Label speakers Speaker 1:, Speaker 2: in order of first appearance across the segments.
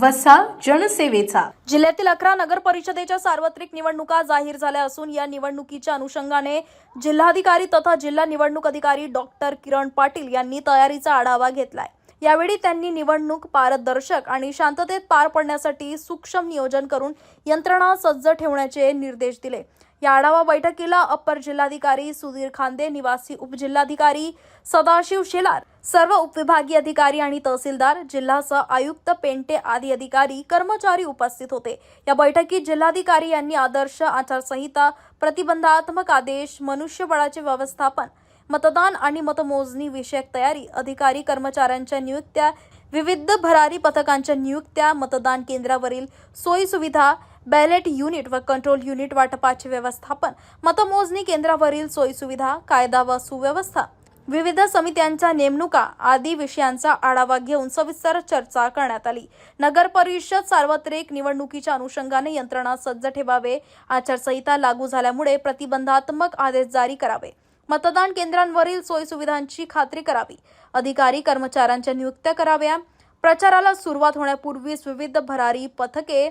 Speaker 1: वसा जनसेवेचा.
Speaker 2: जिल्ह्यातील अकरा नगर परिषदेच्या सार्वत्रिक निवडणुका जाहीर झाल्या असून या निवडणुकीच्या अनुषंगाने जिल्हाधिकारी तथा जिल्हा निवडणूक अधिकारी डॉक्टर किरण पाटील यांनी तयारीचा आढावा घेतलाय. यावेळी त्यांनी निवडणूक पारदर्शक आणि शांततेत पार पडण्यासाठी सूक्ष्म नियोजन करून यंत्रणा सज्ज ठेवण्याचे निर्देश दिले. या आढावा बैठकीला अप्पर जिल्हाधिकारी सुधीर खांदे निवासी उपजिल्हाधिकारी सदाशिव शेलार सर्व उपविभागीय अधिकारी आणि तहसीलदार जिल्हा आयुक्त पेंटे आदी अधिकारी कर्मचारी उपस्थित होते. या बैठकीत जिल्हाधिकारी यांनी आदर्श आचारसंहिता प्रतिबंधात्मक आदेश मनुष्यबळाचे व्यवस्थापन मतदान आणि मतमोजणी विषयक तयारी अधिकारी कर्मचाऱ्यांच्या नियुक्त्या विविध भरारी पथकांच्या नियुक्त्या मतदान केंद्रावरील सोयी सुविधा बॅलेट युनिट व कंट्रोल युनिट वाटपाचे व्यवस्थापन मतमोजणी केंद्रावरील सोयी सुविधा कायदा व सुव्यवस्था विविध समित्यांच्या नेमणुका आदी विषयांचा आढावा घेऊन सविस्तर चर्चा करण्यात आली. नगर परिषद सार्वत्रिक निवडणुकीच्या अनुषंगाने यंत्रणा सज्ज ठेवावे. आचारसंहिता लागू झाल्यामुळे प्रतिबंधात्मक आदेश जारी करावे. मतदान केंद्रांवरील सोयीसुविधांची खात्री करावी. अधिकारी कर्मचाऱ्यांच्या नियुक्त्या कराव्या. प्रचाराला सुरुवात होण्यापूर्वीच विविध भरारी पथके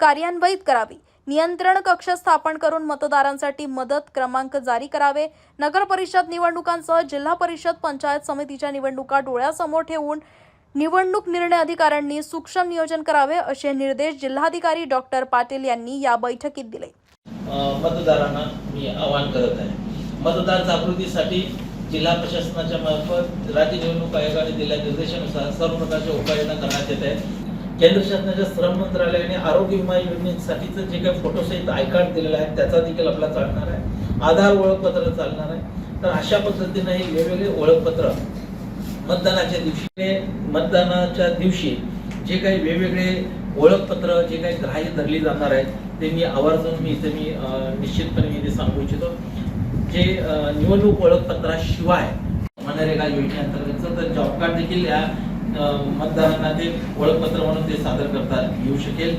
Speaker 2: कार्यान्वित करावी. नियंत्रण कक्ष स्थापन करून मतदारांसाठी मदत क्रमांक जारी करावे. नगर परिषद निवडणुकांसह जिल्हा परिषद पंचायत समितीच्या निवडणुका डोळ्यासमोर ठेवून निवडणूक निर्णय अधिकाऱ्यांनी सूक्ष्म नियोजन करावे असे निर्देश जिल्हाधिकारी डॉक्टर पाटील यांनी या बैठकीत दिले.
Speaker 3: मतदारांना मी आवाहन करत आहे. मतदार जागृतीसाठी जिल्हा प्रशासनाच्या मार्फत राज्य निवडणूक आयोगाने दिलेल्या निर्देशानुसार सर्व प्रकारच्या उपाययोजना करण्यात येत आहेत. केंद्र शासनाच्या श्रम मंत्रालयाने आरोग्य विमा योजनेसाठीचं जे काही फोटोसहित आय कार्ड दिलेलं आहे त्याचा देखील आपला चालणार आहे. आधार ओळखपत्र चालणार आहे. तर अशा पद्धतीने हे वेगवेगळे ओळखपत्र मतदानाच्या दिवशी मतदानाच्या दिवशी जे काही वेगवेगळे ओळखपत्र जे काही ग्राह्य धरली जाणार आहेत ते मी आवर्जून मी इथे मी निश्चितपणे मी इथे सांगू इच्छितो. जे निवडणूक ओळखपत्राशिवाय मनरेगा योजनेअंतर्गत तर जॉब कार्ड देखील या मतदारांना ते ओळखपत्र म्हणून ते सादर करता येऊ शकेल.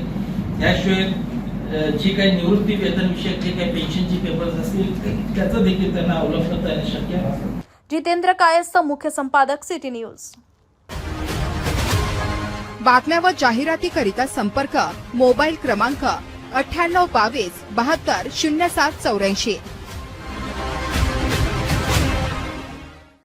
Speaker 3: त्याशिवाय जी काही निवृत्ती वेतन विषयक जे काही पेन्शनचे पेपर्स असतील त्याचं देखील त्यांना अवलंब करता येणं शक्य
Speaker 2: जितेंद्र कायस्थ मुख्य संपादक सिटी न्यूज.
Speaker 4: बातम्या व जाहिरातीकरिता संपर्क मोबाईल क्रमांक अठ्ठ्याण्णव बावीस बहात्तर शून्य सात चौऱ्याऐंशी.